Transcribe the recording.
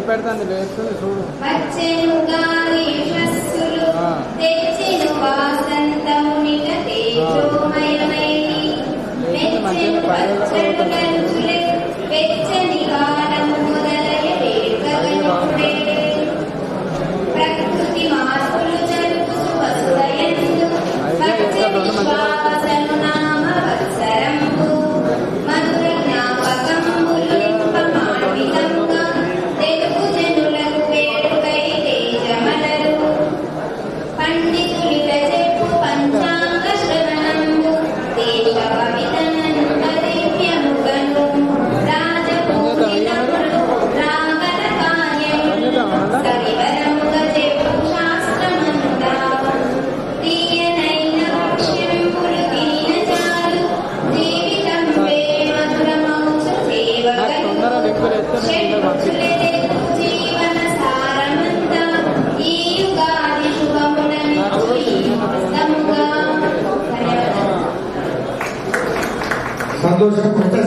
చూపెడతాను వేస్తుంది చూడు. వచ్చెను గాలి cuando se cuenta